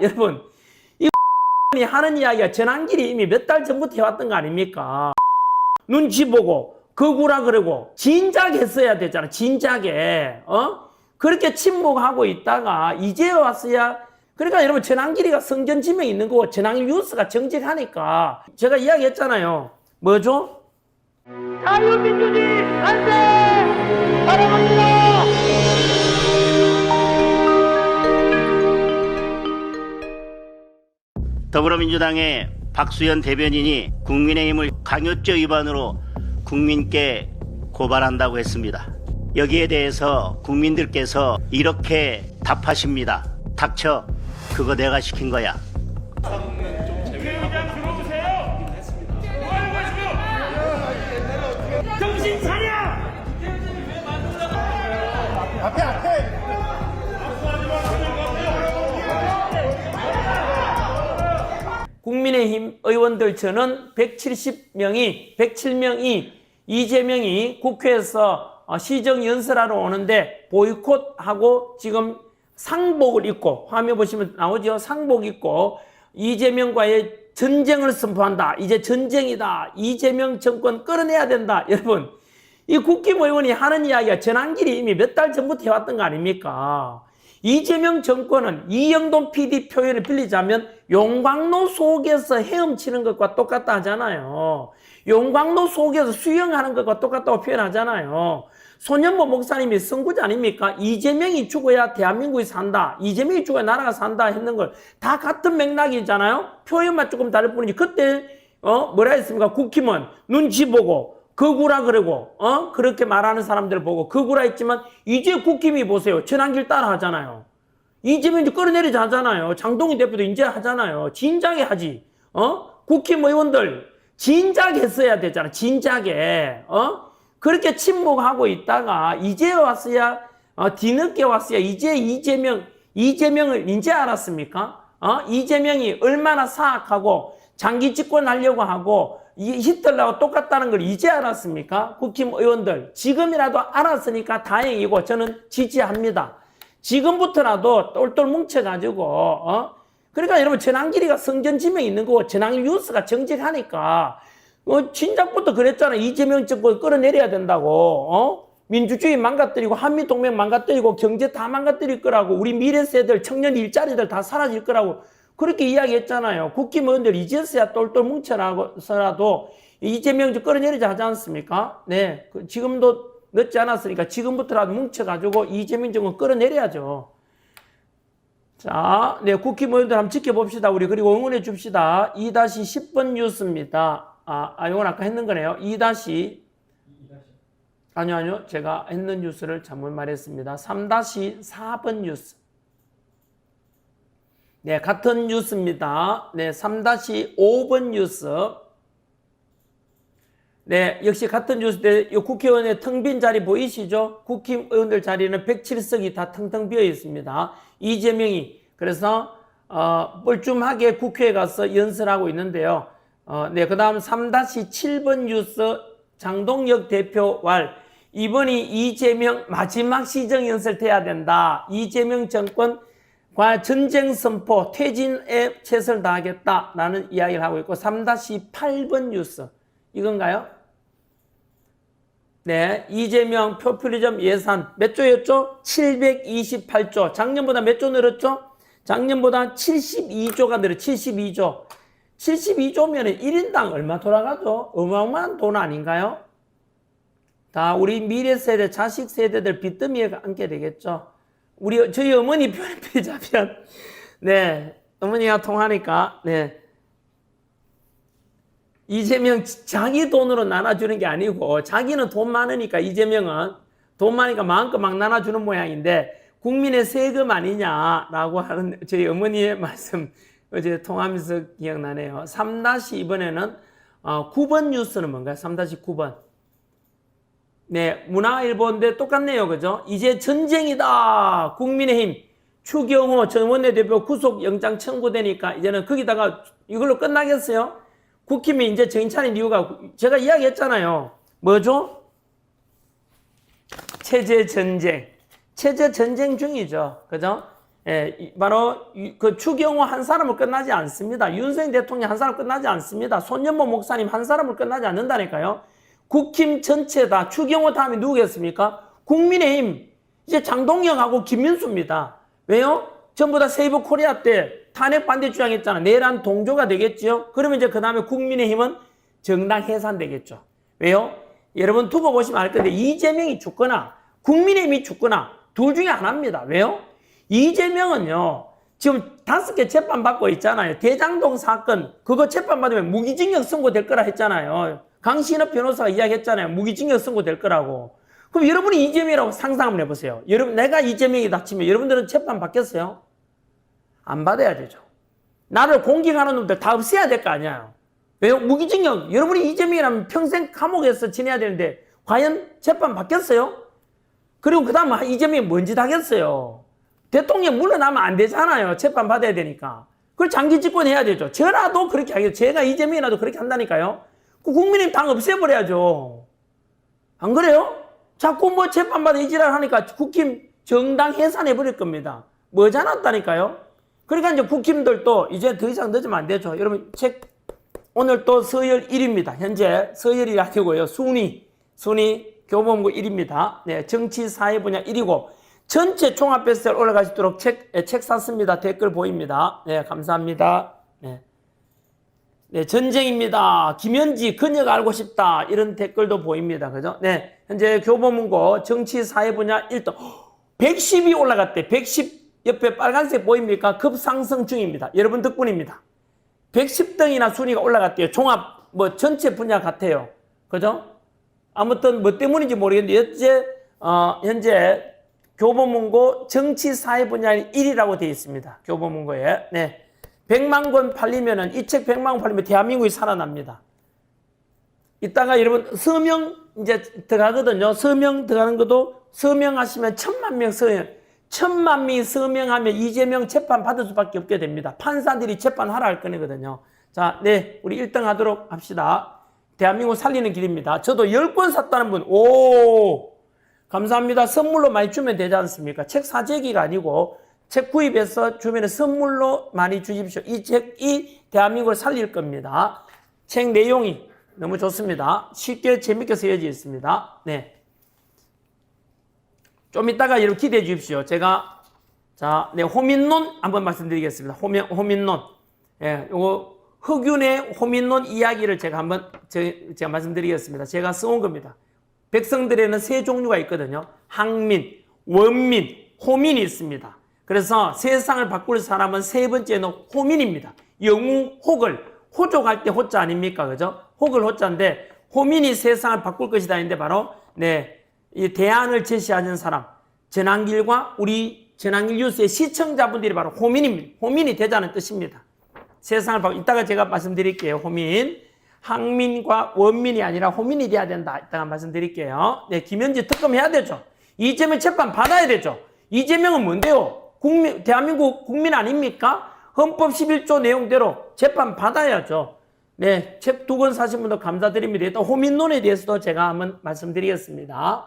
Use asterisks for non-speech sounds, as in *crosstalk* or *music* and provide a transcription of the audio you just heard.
여러분, 이 *laughs* 이 하는 이야기가 전환길이 이미 몇 달 전부터 해왔던 거 아닙니까? *laughs* 눈치 보고, 거구라 그러고, 진작 했어야 되잖아, 진작에. 어? 그렇게 침묵하고 있다가, 이제 왔어야, 그러니까 여러분, 전환길이가 성전 지명이 있는 거고, 전환길 뉴스가 정직하니까, 제가 이야기했잖아요. 뭐죠? 자유민주주의 만세! 사랑합니다! 더불어민주당의 박수현 대변인이 국민의힘을 강요죄 위반으로 국민께 고발한다고 했습니다. 여기에 대해서 국민들께서 이렇게 답하십니다. 닥쳐. 그거 내가 시킨 거야. 5개월 들쳐는 170명이, 107명이 이재명이 국회에서 어, 시정 연설하러 오는데 보이콧하고 지금 상복을 입고 화면 보시면 나오죠. 상복 입고 이재명과의 전쟁을 선포한다. 이제 전쟁이다. 이재명 정권 끌어내야 된다. *laughs* 여러분, 이 국기모의원이 하는 이야기가 전환길이 이미 몇 달 전부터 해왔던 거 아닙니까? 이재명 정권은 이영돈 PD 표현을 빌리자면 용광로 속에서 헤엄치는 것과 똑같다 하잖아요. 용광로 속에서 수영하는 것과 똑같다고 표현하잖아요. 손현보 목사님이 선구자 아닙니까? 이재명이 죽어야 대한민국이 산다. 이재명이 죽어야 나라가 산다 했는 걸 다 같은 맥락이잖아요. 표현만 조금 다를 뿐이지. 그때 어 뭐라 했습니까? 국힘은 눈치 보고 거구라 그러고 어? 그렇게 말하는 사람들 보고 거구라 했지만 이제 국힘이 보세요. 전환길 따라 하잖아요. 이재명 이제 끌어내리자 하잖아요. 장동희 대표도 이제 하잖아요. 진작에 하지. 어? 국힘 의원들 진작했어야 되잖아. 진작에. 어? 그렇게 침묵하고 있다가 이제 왔어야 어, 뒤늦게 왔어야 이제 이재명 이재명을 이제 알았습니까? 어? 이재명이 얼마나 사악하고 장기 집권하려고 하고 이 히틀러하고 똑같다는 걸 이제 알았습니까? 국힘 의원들 지금이라도 알았으니까 다행이고 저는 지지합니다. 지금부터라도 똘똘 뭉쳐가지고 어? 그러니까 여러분 전환길이가 성전 지명이 있는 거고 전환길 뉴스가 정직하니까 어, 진작부터 그랬잖아 이재명 정권 끌어내려야 된다고 어? 민주주의 망가뜨리고 한미동맹 망가뜨리고 경제 다 망가뜨릴 거라고 우리 미래 세대들 청년 일자리들 다 사라질 거라고 그렇게 이야기했잖아요. 국힘의원들 이제서야 똘똘 뭉쳐나서라도 이재명 좀 끌어내리자 하지 않습니까? 네. 그 지금도 늦지 않았으니까 지금부터라도 뭉쳐가지고 이재명 정권 끌어내려야죠. 자, 네. 국힘의원들 한번 지켜봅시다. 우리 그리고 응원해 줍시다. 2-10번 뉴스입니다. 아, 아, 이건 아까 했는 거네요. 2- 아니요, 아니요. 제가 했는 뉴스를 잘못 말했습니다. 3-4번 뉴스. 네, 같은 뉴스입니다. 네, 3-5번 뉴스. 네, 역시 같은 뉴스인데, 이 국회의원의 텅 빈 자리 보이시죠? 국힘의원들 자리는 107석이 다 텅텅 비어 있습니다. 이재명이, 그래서, 어, 뻘쭘하게 국회에 가서 연설하고 있는데요. 어, 네, 그 다음 3-7번 뉴스 장동혁 대표 왈. 이번이 이재명 마지막 시정 연설 돼야 된다. 이재명 정권 과 전쟁 선포, 퇴진에 최선을 다하겠다라는 이야기를 하고 있고 3-8번 뉴스 이건가요? 네, 이재명 표퓰리즘 예산 몇 조였죠? 728조. 작년보다 몇 조 늘었죠? 작년보다 72조가 늘어 72조. 72조면 1인당 얼마 돌아가죠? 어마어마한 돈 아닌가요? 다 우리 미래 세대, 자식 세대들 빚더미에 앉게 되겠죠. 우리 저희 어머니 편의자면 네 어머니가 통하니까 네 이재명 자기 돈으로 나눠주는 게 아니고 자기는 돈 많으니까 이재명은 돈 많으니까 마음껏 막 나눠주는 모양인데 국민의 세금 아니냐라고 하는 저희 어머니의 말씀 어제 통하면서 기억나네요. 3 이번에는 어, 9번 뉴스는 뭔가요? 3-9번. 네, 문화일보인데 똑같네요. 그죠? 이제 전쟁이다. 국민의힘 추경호 전 원내대표 구속영장 청구되니까 이제는 거기다가 이걸로 끝나겠어요? 국힘이 이제 정신 차린 이유가 제가 이야기했잖아요. 뭐죠? 체제 전쟁. 체제 전쟁 중이죠. 그죠? 예, 이- 바로 이- 그 추경호 한 사람을 끝나지 않습니다. 윤석열 대통령 한 사람 끝나지 않습니다. 손연모 목사님 한 사람을 끝나지 않는다니까요. 국힘 전체 다 추경호 다음에 누구겠습니까? 국민의힘 이제 장동영하고 김민수입니다. 왜요? 전부 다 세이브 코리아 때 탄핵 반대 주장했잖아. 내란 동조가 되겠죠. 그러면 이제 그 다음에 국민의힘은 정당 해산되겠죠. 왜요? 여러분 두고 보시면 알 건데 이재명이 죽거나 국민의힘이 죽거나 둘 중에 하나입니다. 왜요? 이재명은요. 지금 다섯 개 재판 받고 있잖아요. 대장동 사건 그거 재판 받으면 무기징역 선고될 거라 했잖아요. 강신업 변호사가 이야기했잖아요. 무기징역 선고될 거라고. 그럼 여러분이 이재명이라고 상상 한번 해보세요. 여러분 내가 이재명이다 치면 여러분들은 재판 받겠어요? 안 받아야 되죠. 나를 공격하는 놈들 다 없애야 될 거 아니에요. 왜요? 무기징역. 여러분이 이재명이라면 평생 감옥에서 지내야 되는데 과연 재판 받겠어요? 그리고 그 다음 이재명이 뭔짓 하겠어요? 대통령 물러나면 안 되잖아요. 재판 받아야 되니까. 그걸 장기 집권해야 되죠. 저라도 그렇게 하겠죠. 제가 이재명이라도 그렇게 한다니까요. 그 국민의힘 당 없애버려야죠. 안 그래요? 자꾸 뭐 재판받아 이지랄 하니까 국힘 정당 해산해버릴 겁니다. 뭐 잘났다니까요? 그러니까 이제 국힘들도 이제 더 이상 늦으면 안 되죠. 여러분 책 오늘 또 서열 1위입니다. 현재 서열이 아니고요. 순위, 순위 교보문고 1위입니다. 네, 정치 사회 분야 1위고 전체 종합 수 있도록 책, 예, 책 샀습니다. 댓글 보입니다. 네, 감사합니다. 네. 네, 전쟁입니다. 김현지 그녀가 알고 싶다. 이런 댓글도 보입니다. 그죠? 네. 현재 교보문고 정치 사회 분야 1등. 110이 올라갔대. 110 옆에 빨간색 보입니까? 급상승 중입니다. 여러분 덕분입니다. 110등이나 순위가 올라갔대요. 종합 뭐 전체 분야 같아요. 그죠? 아무튼 뭐 때문인지 모르겠는데 현재 어, 현재 교보문고 정치 사회 분야 1위라고 되어 있습니다. 교보문고에. 네. 100만 권 팔리면은 이 책 100만 권 팔리면 대한민국이 살아납니다. 이따가 여러분 서명 이제 들어가거든요. 서명 들어가는 것도 서명하시면 천만 명 서명, 천만 명이 서명하면 이재명 재판 받을 수밖에 없게 됩니다. 판사들이 재판하라 할 거거든요. 자, 네, 우리 1등 하도록 합시다. 대한민국 살리는 길입니다. 저도 10권 샀다는 분, 오, 감사합니다. 선물로 많이 주면 되지 않습니까? 책 사재기가 아니고 책 구입해서 주면 선물로 많이 주십시오. 이 책이 대한민국을 살릴 겁니다. 책 내용이 너무 좋습니다. 쉽게 재밌게 쓰여져 있습니다. 네. 좀 이따가 여러분 기대해 주십시오. 제가 자, 네, 호민론 한번 말씀드리겠습니다. 호민, 호민론. 예, 요거 흑윤의 호민론 이야기를 제가 한번 제, 제가 말씀드리겠습니다. 제가 써온 겁니다. 백성들에는 세 종류가 있거든요. 항민, 원민, 호민이 있습니다. 그래서 세상을 바꿀 사람은 세 번째는 호민입니다. 영우, 혹을, 호족할 때 호자 아닙니까? 그죠? 혹을 호자인데, 호민이 세상을 바꿀 것이다 했는데 바로, 네, 이 대안을 제시하는 사람, 전환길과 우리 전환길 뉴스의 시청자분들이 바로 호민입니다. 호민이 되자는 뜻입니다. 세상을 바꾸, 이따가 제가 말씀드릴게요. 호민. 항민과 원민이 아니라 호민이 돼야 된다. 이따가 말씀드릴게요. 네, 김현지 특검 해야 되죠. 이재명 재판 받아야 되죠. 이재명은 뭔데요? 국민, 대한민국 국민 아닙니까? 헌법 11조 내용대로 재판 받아야죠. 네, 책 두 권 사신 분도 감사드립니다. 일단 호민론에 대해서도 제가 한번 말씀드리겠습니다.